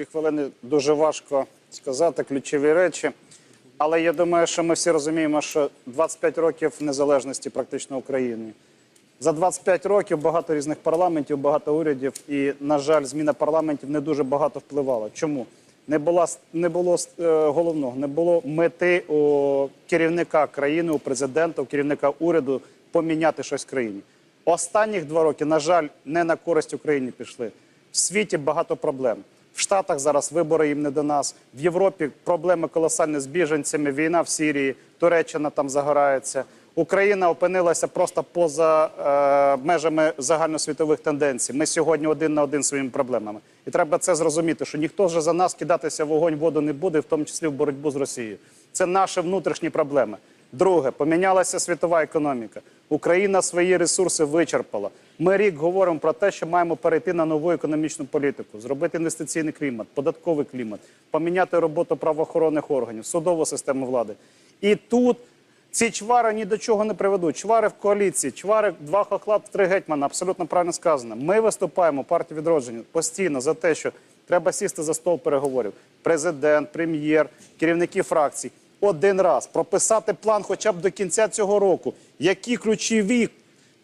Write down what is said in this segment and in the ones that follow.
дві хвилини дуже важко сказати ключові речі. Але я думаю, що ми всі розуміємо, що 25 років незалежності практично України. За 25 років багато різних парламентів, багато урядів, і, на жаль, зміна парламентів не дуже багато впливала. Чому? Не, була, не було е, головного, не було мети у керівника країни, у президента, у керівника уряду поміняти щось в країні. Останніх два роки, на жаль, не на користь Україні пішли. В світі багато проблем. В Штатах зараз вибори їм не до нас. В Європі проблеми колосальні з біженцями, війна в Сирії, Туреччина там загорається. Україна опинилася просто поза е, межами загальносвітових тенденцій. Ми сьогодні один на один своїми проблемами. І треба це зрозуміти, що ніхто вже за нас кидатися вогонь воду не буде, в тому числі в боротьбу з Росією. Це наші внутрішні проблеми. Друге, помінялася світова економіка. Україна свої ресурси вичерпала. Ми рік говоримо про те, що маємо перейти на нову економічну політику, зробити інвестиційний клімат, податковий клімат, поміняти роботу правоохоронних органів, судову систему влади. І тут ці чвари ні до чого не приведуть. Чвари в коаліції, чвари два хохла, три гетьмана. Абсолютно правильно сказано. Ми виступаємо партія відродження постійно за те, що треба сісти за стол переговорів. Президент, прем'єр, керівники фракцій. Один раз прописати план, хоча б до кінця цього року, які ключові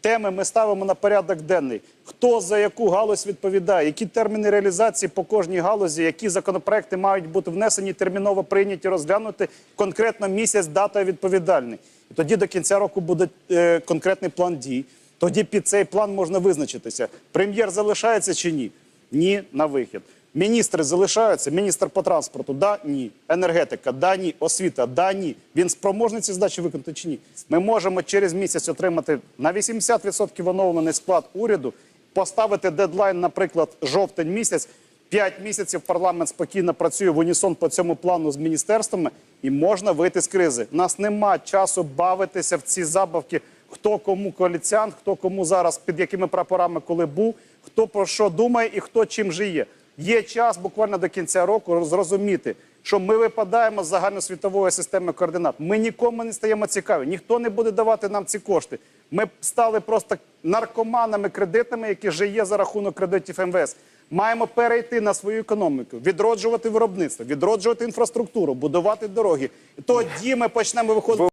теми ми ставимо на порядок денний. Хто за яку галузь відповідає, які терміни реалізації по кожній галузі, які законопроекти мають бути внесені, терміново прийняті, розглянути конкретно місяць, дата відповідальний. І тоді до кінця року буде е, конкретний план дій. Тоді під цей план можна визначитися. Прем'єр залишається чи ні? Ні, на вихід. Міністри залишаються. Міністр по транспорту, да, ні. Енергетика, да, ні. Освіта, да, ні. Він спроможний ці здачі виконати чи ні? Ми можемо через місяць отримати на 80% оновлений склад уряду, поставити дедлайн, наприклад, жовтень місяць. П'ять місяців парламент спокійно працює в унісон по цьому плану з міністерствами, і можна вийти з кризи. У нас нема часу бавитися в ці забавки. Хто кому коаліціант, хто кому зараз під якими прапорами коли був, хто про що думає і хто чим жиє. Є час буквально до кінця року зрозуміти, що ми випадаємо з загальносвітової системи координат. Ми нікому не стаємо цікаві, ніхто не буде давати нам ці кошти. Ми стали просто наркоманами кредитними, які вже є за рахунок кредитів МВС. Маємо перейти на свою економіку, відроджувати виробництво, відроджувати інфраструктуру, будувати дороги. Тоді ми почнемо виходити.